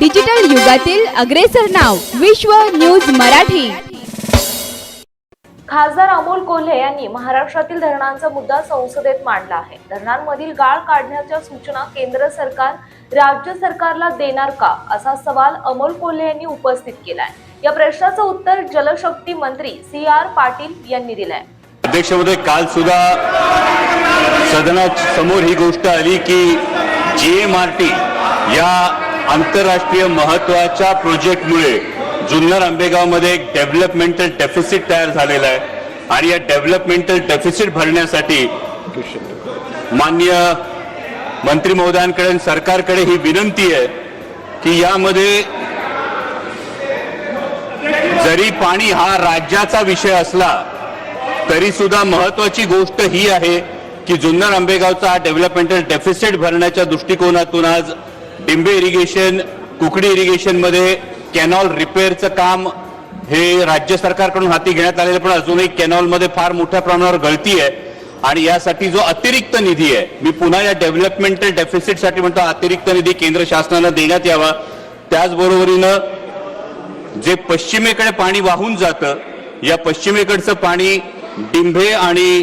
Digital युगातील अग्रेसर नाव विश्व न्यूज मराठी. खासदार अमोल कोल्हे यांनी महाराष्ट्रातील धरणांचा मुद्दा संसदेत मांडला आहे. धरणांमधील गाळ काढण्याच्या सूचना केंद्र सरकार राज्य सरकारला देणार का? असा सवाल अमोल कोल्हे यांनी उपस्थित केलाय. या प्रश्नाचं उत्तर जलशक्ती मंत्री सी आर पाटील यांनी दिलंय. अध्यक्ष महोदय काल सुद्धा सदना समोर ही गोष्ट आली की जी एम आर टी या आंतरराष्ट्रीय महत्त्वाच्या प्रोजेक्टमुळे जुन्नर आंबेगावमध्ये एक डेव्हलपमेंटल डेफिसिट तयार झालेला आहे. आणि या डेव्हलपमेंटल डेफिसिट भरण्यासाठी मान्य मंत्री महोदयांकडे आणि सरकारकडे ही विनंती आहे की यामध्ये जरी पाणी हा राज्याचा विषय असला तरी सुद्धा महत्वाची गोष्ट ही आहे की जुन्नर आंबेगावचा हा डेव्हलपमेंटल डेफिसिट भरण्याच्या दृष्टिकोनातून आज डिंबे इरिगेशन कुकडी इरिगेशनमध्ये कॅनॉल रिपेअरचं काम हे राज्य सरकारकडून हाती घेण्यात आलेलं पण अजूनही कॅनॉलमध्ये फार मोठ्या प्रमाणावर गळती आहे. आणि यासाठी जो अतिरिक्त निधी आहे मी पुन्हा या डेव्हलपमेंटल डेफिसिटसाठी म्हणतो अतिरिक्त निधी केंद्र शासनानं देण्यात यावा. त्याचबरोबरीनं जे पश्चिमेकडे पाणी वाहून जातं या पश्चिमेकडचं पाणी डिंभे आणि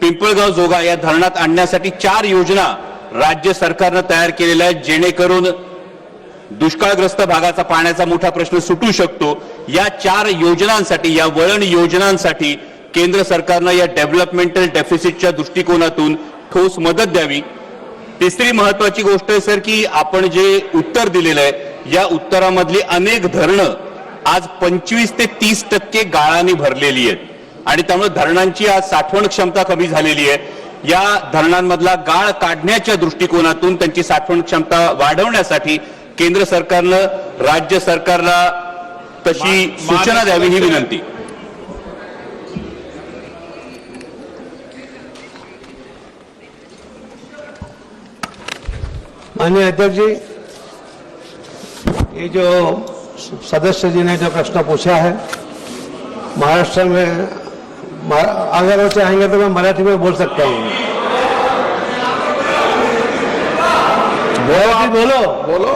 पिंपळगाव जोगा या धरणात आणण्यासाठी चार योजना राज्य सरकारनं तयार केलेला आहे जेणेकरून दुष्काळग्रस्त भागाचा पाण्याचा मोठा प्रश्न सुटू शकतो. या चार योजनांसाठी या वळण योजनांसाठी केंद्र सरकारनं या डेव्हलपमेंटल डेफिसिटच्या दृष्टिकोनातून ठोस मदत द्यावी. तिसरी महत्वाची गोष्ट आहे सर की आपण जे उत्तर दिलेलं आहे या उत्तरामधली अनेक धरणं आज पंचवीस ते तीस टक्के गाळाने भरलेली आहेत. आणि त्यामुळे धरणांची आज साठवण क्षमता कमी झालेली आहे. या धरणांमधला गाळ काढण्याच्या दृष्टिकोनातून त्यांची साठवण क्षमता वाढवण्यासाठी केंद्र सरकारनं राज्य सरकारला तशी सूचना द्यावी ही विनंती. माननीय अध्यक्ष जी ये जो सदस्य जी ने जो प्रश्न पूछा है महाराष्ट्र में अगर वो चाहेंगे तो मैं मराठी में बोल सकता हूँ। मराठी बोलो। बोलो।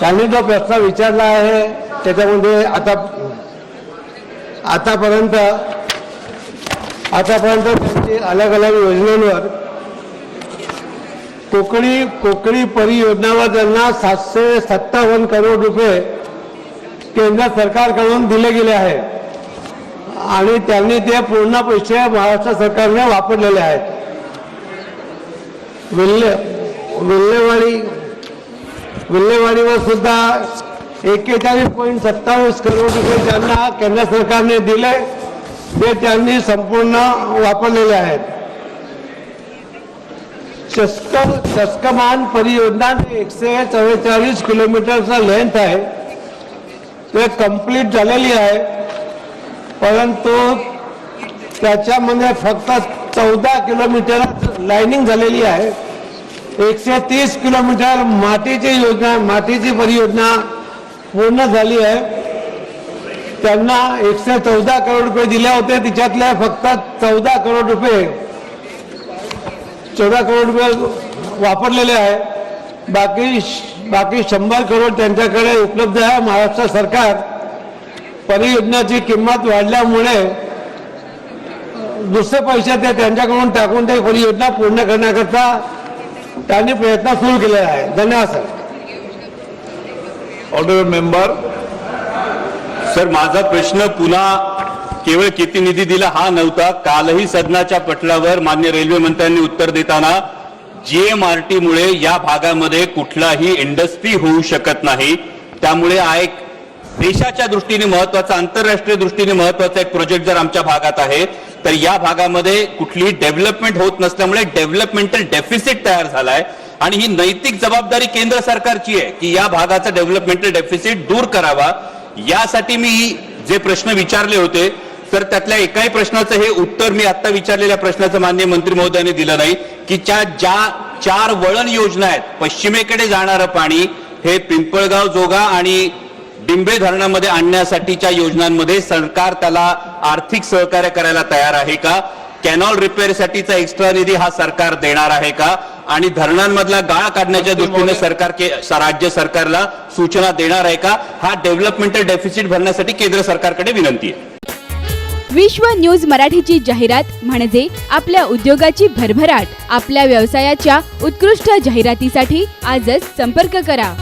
त्यांनी जो प्रश्न विचारला आहे त्याच्यामध्ये आता आतापर्यंत आतापर्यंत त्यांची अलग अलग योजनांवर कोकणी कोकणी परियोजनावर त्यांना सातशे सत्तावन्न करोड रुपये केंद्र सरकारकडून दिले गेले आहे आणि त्यांनी ते पूर्ण पैसे महाराष्ट्र सरकारने वापरलेले आहेत. विल्हे विल्हेवाडी विल्हेवाडीवर सुद्धा एक्केचाळीस पॉईंट सत्तावीस करोड रुपये त्यांना केंद्र सरकारने दिले ते त्यांनी संपूर्ण वापरलेले आहेत. शस्क शस्कमान परियोजना एकशे चव्वेचाळीस किलोमीटरचा लेंथ आहे. ते कंप्लीट झालेली आहे. परंतु त्याच्यामध्ये फक्त चौदा किलोमीटर लाईनिंग झालेली आहे. एकशे तीस किलोमीटर मातीची योजना मातीची परियोजना पूर्ण झाली आहे. त्यांना एकशे चौदा करोड रुपये दिले होते. तिच्यातले फक्त चौदा करोड रुपये चौदा करोड रुपये वापरलेले आहे. बाकी बाकी शंभर करोड त्यांच्याकडे उपलब्ध आहे. महाराष्ट्र सरकार परियोजनाची किंमत वाढल्यामुळे दुसरे पैसे ते त्यांच्याकडून टाकून ते परियोजना पूर्ण करण्याकरता त्यांनी प्रयत्न सुरू केलेला आहे. धन्यवाद सर. ऑनरेबल मेंबर सर माझा प्रश्न पुन्हा केवळ किती निधी दिला हा नव्हता. कालही सदनाच्या पटलावर मान्य रेल्वे मंत्र्यांनी उत्तर देताना जीएमआरटी मुळे या भागामध्ये कुठलाही इंडस्ट्री होऊ शकत नाही. त्यामुळे हा एक देशाच्या दृष्टीने महत्त्वाचा आंतरराष्ट्रीय दृष्टीने महत्त्वाचा एक प्रोजेक्ट जर आमच्या भागात आहे तर या भागामध्ये कुठलीही डेव्हलपमेंट होत नसल्यामुळे डेव्हलपमेंटल डेफिसिट तयार झालाय. आणि ही नैतिक जबाबदारी केंद्र सरकारची आहे की या भागाचा डेव्हलपमेंटल डेफिसिट दूर करावा. यासाठी मी जे प्रश्न विचारले होते तर त्यातल्या एकाही प्रश्नाचं हे उत्तर मी आता विचारलेल्या प्रश्नाचं मान्य मंत्री महोदयाने दिलं नाही की ज्या ज्या चार वळण योजना आहेत पश्चिमेकडे जाणारं पाणी हे पिंपळगाव जोगा आणि डिंबे धरणामध्ये आणण्यासाठीच्या योजनांमध्ये सरकार त्याला आर्थिक सहकार्य करायला तयार आहे का? कॅनॉल रिपेअरसाठीचा एक्स्ट्रा निधी हा सरकार देणार आहे का? आणि धरणांमधला गाळ काढण्याच्या दृष्टीने सरकार के राज्य सरकारला सूचना देणार आहे का? हा डेव्हलपमेंटल डेफिसिट भरण्यासाठी केंद्र सरकारकडे विनंती आहे. विश्व न्यूज मराठीची जाहिरात म्हणजे आपल्या उद्योगाची भरभराट. आपल्या व्यवसायाच्या उत्कृष्ट जाहिरातीसाठी आजच संपर्क करा.